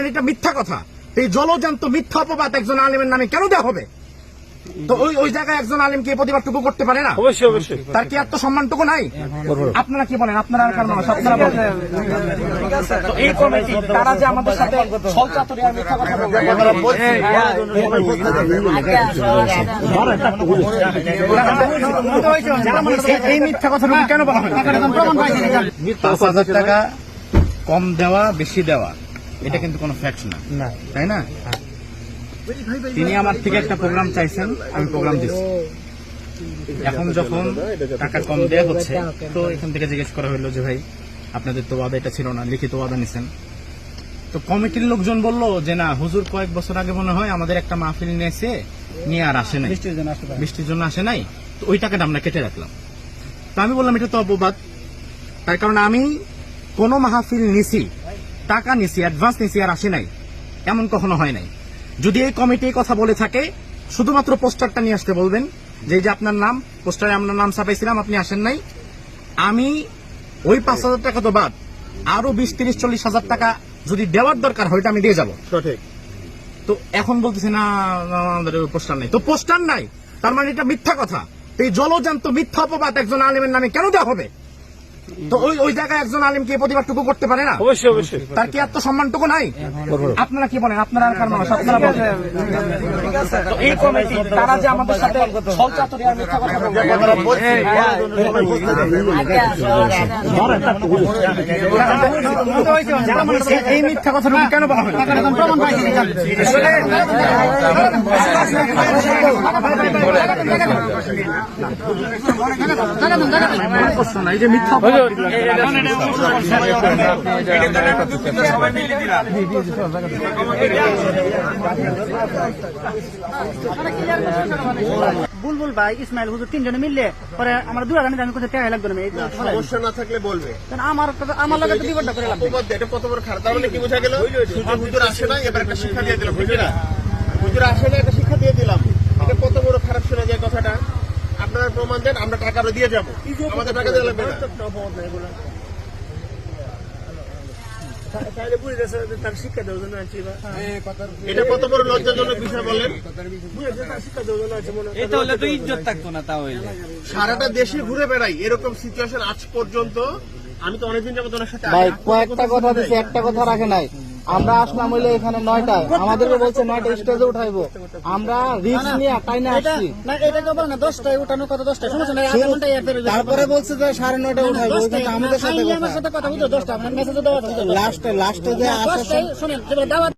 মানে এটা মিথ্যা কথা। এই জলজান্ত মিথ্যা অপবাদ একজন আলিমের নামে কেন দেওয়া হবে? তো ওই ওই জায়গায় একজন আলিমকে এই প্রতিবাদটুকু করতে পারে না? অবশ্যই অবশ্যই। তার কি আত্মসম্মানটুকু নাই? আপনারা কি বলেন? আপনারা আর কার মানুষ? আপনারা বলেন। তো এই কমিটি তারা যে আমাদের সাথে ছলচাতুরি আর মিথ্যা কথা এই মিথ্যা কথাটুকু কেন বলা হয় পাঁচ হাজার টাকা কম দেওয়া বেশি দেওয়া। এটা কিন্তু কোনো ফ্যাক্ট না। তাই না? তিনি আমার থেকে একটা প্রোগ্রাম চাইছেন আমি প্রোগ্রাম দিচ্ছি। এখন যখন টাকা কম দেওয়া হচ্ছে তো এখান থেকে জিজ্ঞেস করা হলো যে ভাই আপনাদের তো ওয়াদা এটা ছিল না লিখিত ওয়াদা নিছেন। তো কমিটির লোকজন বলল যে না হুজুর কয়েক বছর আগে মনে হয় আমাদের একটা মাহফিল নিয়েছে নিয়ে আর আসে নাই। বৃষ্টির জন্য আসে নাই। তো ওই টাকাটা আমরা কেটে রাখলাম। তো আমি বললাম এটা তো অপবাদ। তার কারণ আমি কোনো মাহফিল নিছি টাকা নিছি অ্যাডভান্স নিছি আর আসে নাই। এমন কখনো হয় নাই। যদি এই কমিটি কথা বলে থাকে শুধুমাত্র পোস্টারটা নিয়ে আসতে বলবেন যে যে আপনার নাম পোস্টারে আপনার নাম ছাপাইছিলাম আপনি আসেন নাই। আমি ওই পাঁচ হাজার টাকা তো বাদ আরও বিশ তিরিশ চল্লিশ হাজার টাকা যদি দেওয়ার দরকার হয় আমি দিয়ে যাব। সঠিক। তো এখন বলতেছে না আমাদের পোস্টার নাই। তো পোস্টার নাই তার মানে এটা মিথ্যা কথা। এই জলজান্ত মিথ্যা অপবাদ একজন আলিমের নামে কেন দেওয়া হবে? তো ওই ওই জায়গায় একজন এই প্রতিবাদটুকু করতে পারে না অবশ্যই অবশ্যই তার কি আত্মসম্মানটুকু নাই আপনারা কি বলেন আপনারা আর কার মানুষ আপনারা এই কমিটি তারা যে আমাদের সাথে ছলচাতুরি আর মিথ্যা কথা এই মিথ্যা কেন বলা হয় প্রশ্ন না, বুলবুল ভাই ইসমাইল হুজুর তিনজনে মিললে পরে আমার দুরা জানি আমি কোথায় টাকা লাগবে না। সমস্যা না থাকলে বলবে। আমার আমার লাগে করে লাগবে এটা কত বড় খারাপ মানে কি বোঝা গেল? হুজুর হুজুর আসে না এবার একটা শিক্ষা দিয়ে দিলাম বুঝলি না? হুজুর আসে একটা শিক্ষা দিয়ে দিলাম। এটা কত বড় খারাপ শোনা যায় কথাটা। আপনারা প্রমাণ দেন আমরা টাকা দিয়ে যাব। আমাদের টাকা দিয়ে লাগবে না। এটা কত বড় লজ্জাজনক বিষয় বলেন? এটা হলে তো ইজ্জত থাকতো না তা হইলে সারাটা দেশে ঘুরে বেড়াই এরকম সিচুয়েশন আজ পর্যন্ত। আমি তো অনেকদিন যাব ওনার সাথে। কয়েকটা কথা দিছে একটা কথা রাখে নাই। আমরা আসলাম হইলে এখানে নয়টায়। আমাদেরকে বলছে নয়টা স্টেজে উঠাইবো। আমরা রিস্ক নিয়ে টাইনে না আসছি দশটায় উঠানো কথা দশটায়। সমস্যা নাই আধা ঘন্টায় তারপরে বলছে যে সাড়ে নয়টা উঠাইবো আমাদের সাথে কথা। বুঝো দশটা মেসেজে দেওয়া লাস্টে লাস্টে যে আসে শুনেন দাওয়াত